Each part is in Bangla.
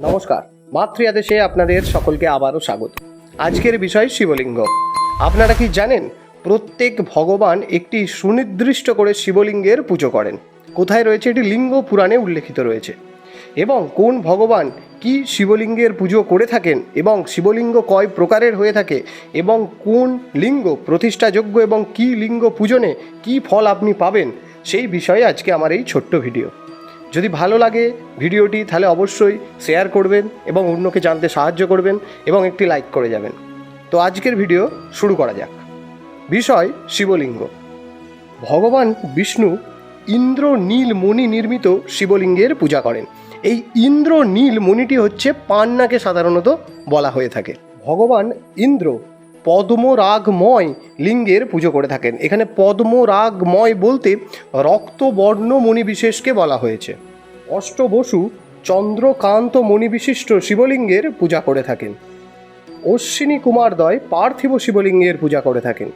নমস্কার। মাতৃয়াদেশে আপনাদের সকলকে আবারও স্বাগত। আজকের বিষয় শিবলিঙ্গ। আপনারা কি জানেন, প্রত্যেক ভগবান একটি সুনির্দিষ্ট করে শিবলিঙ্গের পুজো করেন। কোথায় রয়েছে এটি? লিঙ্গ পুরাণে উল্লেখিত রয়েছে। এবং কোন ভগবান কি শিবলিঙ্গের পুজো করে থাকেন এবং শিবলিঙ্গ কয় প্রকারের হয়ে থাকে এবং কোন লিঙ্গ প্রতিষ্ঠাযোগ্য এবং কি লিঙ্গ পূজনে কি ফল আপনি পাবেন, সেই বিষয়ে আজকে আমার এই ছোট্ট ভিডিও। যদি ভালো লাগে ভিডিওটি, তাহলে অবশ্যই শেয়ার করবেন এবং অন্যকে জানতে সাহায্য করবেন এবং একটি লাইক করে যাবেন। তো আজকের ভিডিও শুরু করা যাক। বিষয় শিবলিঙ্গ। ভগবান বিষ্ণু ইন্দ্র নীল মণি নির্মিত শিবলিঙ্গের পূজা করেন। এই ইন্দ্র নীল মণিটি হচ্ছে পান্নাকে সাধারণত বলা হয়ে থাকে। ভগবান ইন্দ্র পদ্মরাগময় লিঙ্গের পুজো করে থাকেন। এখানে পদ্মরাগময় বলতে রক্তবর্ণ মণি বিশেষকে বলা হয়েছে। অষ্টবসু চন্দ্রকান্ত মণিবিশিষ্ট শিবলিঙ্গের পূজা করে থাকেন। অশ্বিনী কুমারদয় পার্থিব শিবলিঙ্গের পূজা করে থাকেন।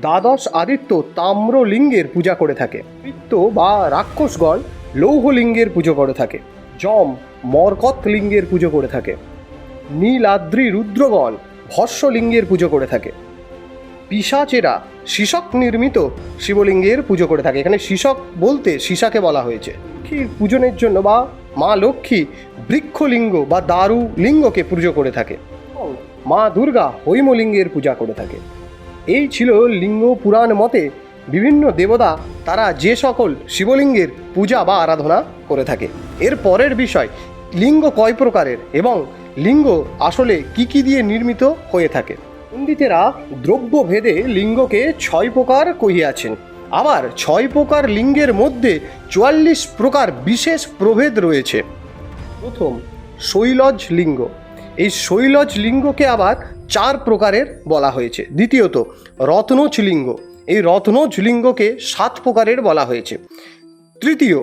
দ্বাদশ আদিত্য তাম্রলিঙ্গের পূজা করে থাকে। পিত্ত বা রাক্ষসগণ লৌহলিঙ্গের পুজো করে থাকে। যম মরকত লিঙ্গের পুজো করে থাকে। নীলাদ্রি রুদ্রগণ ভস্যলিঙ্গের পুজো করে থাকে। পিসাচেরা শিশক নির্মিত শিবলিঙ্গের পুজো করে থাকে। এখানে শিশক বলতে সীসাকে বলা হয়েছে। লক্ষ্মীর পূজনের জন্য? বা মা লক্ষ্মী বৃক্ষলিঙ্গ বা দারু লিঙ্গকে পুজো করে থাকে। মা দুর্গা হৈমলিঙ্গের পূজা করে থাকে। এই ছিল লিঙ্গ পুরাণ মতে বিভিন্ন দেবতা তারা যে সকল শিবলিঙ্গের পূজা বা আরাধনা করে থাকে। এর পরের বিষয়, লিঙ্গ কয় প্রকারের এবং লিঙ্গ আসলে কি কি দিয়ে নির্মিত হয়ে থাকে? পণ্ডিতেরা দ্রব্য ভেদে লিঙ্গকে ছয় প্রকার কহিয়াছেন। আবার ছয় প্রকার লিঙ্গের মধ্যে চুয়াল্লিশ প্রকার বিশেষ প্রভেদ রয়েছে। প্রথম, শৈলজ লিঙ্গ। এই শৈলজ লিঙ্গকে আবার চার প্রকারের বলা হয়েছে। দ্বিতীয়ত, রত্নজ লিঙ্গ। এই রত্নজ লিঙ্গকে সাত প্রকারের বলা হয়েছে। তৃতীয়,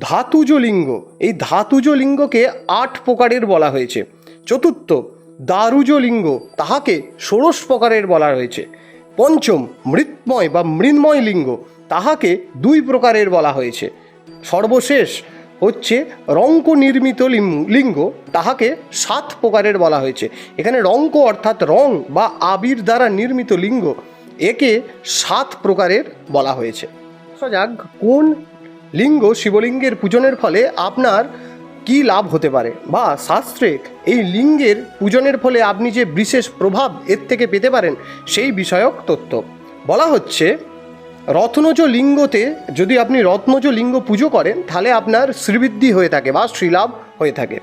ধাতুজ লিঙ্গ। এই ধাতুজ লিঙ্গকে আট প্রকারের বলা হয়েছে। চতুর্থ দারুজ লিঙ্গ তাহাকে ষোড়শ প্রকারের বলা হয়েছে। পঞ্চম মৃৎময় বা মৃন্ময় লিঙ্গ তাহাকে দুই প্রকারের বলা হয়েছে। সর্বশেষ হচ্ছে রঙ্ক নির্মিত লিঙ্গ তাহাকে সাত প্রকারের বলা হয়েছে। এখানে রঙ্ক অর্থাৎ রং বা আবির দ্বারা নির্মিত লিঙ্গ একে সাত প্রকারের বলা হয়েছে। যাক কোন লিঙ্গ শিবলিঙ্গের পূজনের ফলে আপনার কি লাভ হতে পারে? বা শাস্ত্রে এই লিঙ্গের পূজনের ফলে আপনি যে বিশেষ প্রভাব এর থেকে পেতে পারেন, সেই বিষয়ক তথ্য বলা হচ্ছে, রত্নজ লিঙ্গতে যদি আপনি রত্নজ লিঙ্গ পুজো করেন, তাহলে আপনার শ্রীবৃদ্ধি হয়ে থাকে বা শ্রীলাভ হয়ে থাকে।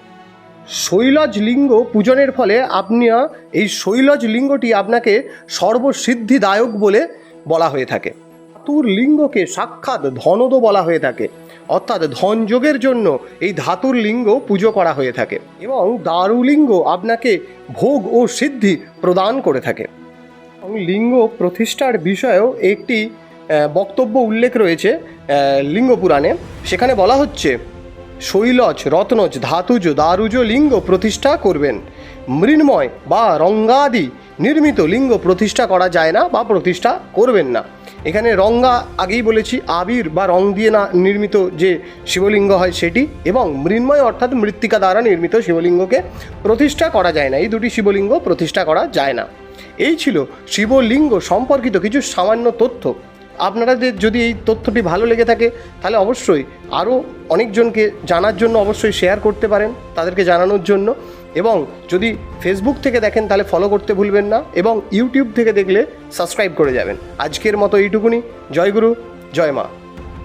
শৈলজ লিঙ্গ পূজনের ফলে আপনি, এই শৈলজ লিঙ্গটি আপনাকে সর্বসিদ্ধিদায়ক বলে বলা হয়ে থাকে। ধাতুর লিঙ্গকে সাক্ষাৎ ধনদ বলা হয়ে থাকে। অর্থাৎ ধনযোগের জন্য এই ধাতুর লিঙ্গ পুজো করা হয়ে থাকে এবং দারুলিঙ্গ আপনাকে ভোগ ও সিদ্ধি প্রদান করে থাকে। লিঙ্গ প্রতিষ্ঠার বিষয়েও একটি বক্তব্য উল্লেখ রয়েছে লিঙ্গ পুরাণে। সেখানে বলা হচ্ছে, শৈলজ, রত্নজ, ধাতুজ, দারুজ লিঙ্গ প্রতিষ্ঠা করবেন। মৃন্ময় বা রঙ্গাদি নির্মিত লিঙ্গ প্রতিষ্ঠা করা যায় না বা প্রতিষ্ঠা করবেন না। এখানে রঙ্গা আগেই বলেছি, আবির বা রং দিয়ে না নির্মিত যে শিবলিঙ্গ হয় সেটি এবং মৃন্ময় অর্থাৎ মৃত্তিকা দ্বারা নির্মিত শিবলিঙ্গকে প্রতিষ্ঠা করা যায় না। এই দুটি শিবলিঙ্গ প্রতিষ্ঠা করা যায় না। এই ছিল শিবলিঙ্গ সম্পর্কিত কিছু সামান্য তথ্য। আপনাদের যদি এই তথ্যটি ভালো লেগে থাকে, তাহলে অবশ্যই আরও অনেকজনকে জানার জন্য অবশ্যই শেয়ার করতে পারেন, তাদেরকে জানানোর জন্য। এবং যদি ফেসবুক থেকে দেখেন, তাহলে ফলো করতে ভুলবেন না এবং ইউটিউব থেকে দেখলে সাবস্ক্রাইব করে যাবেন। আজকের মতো এইটুকুনি। জয়গুরু জয় মা।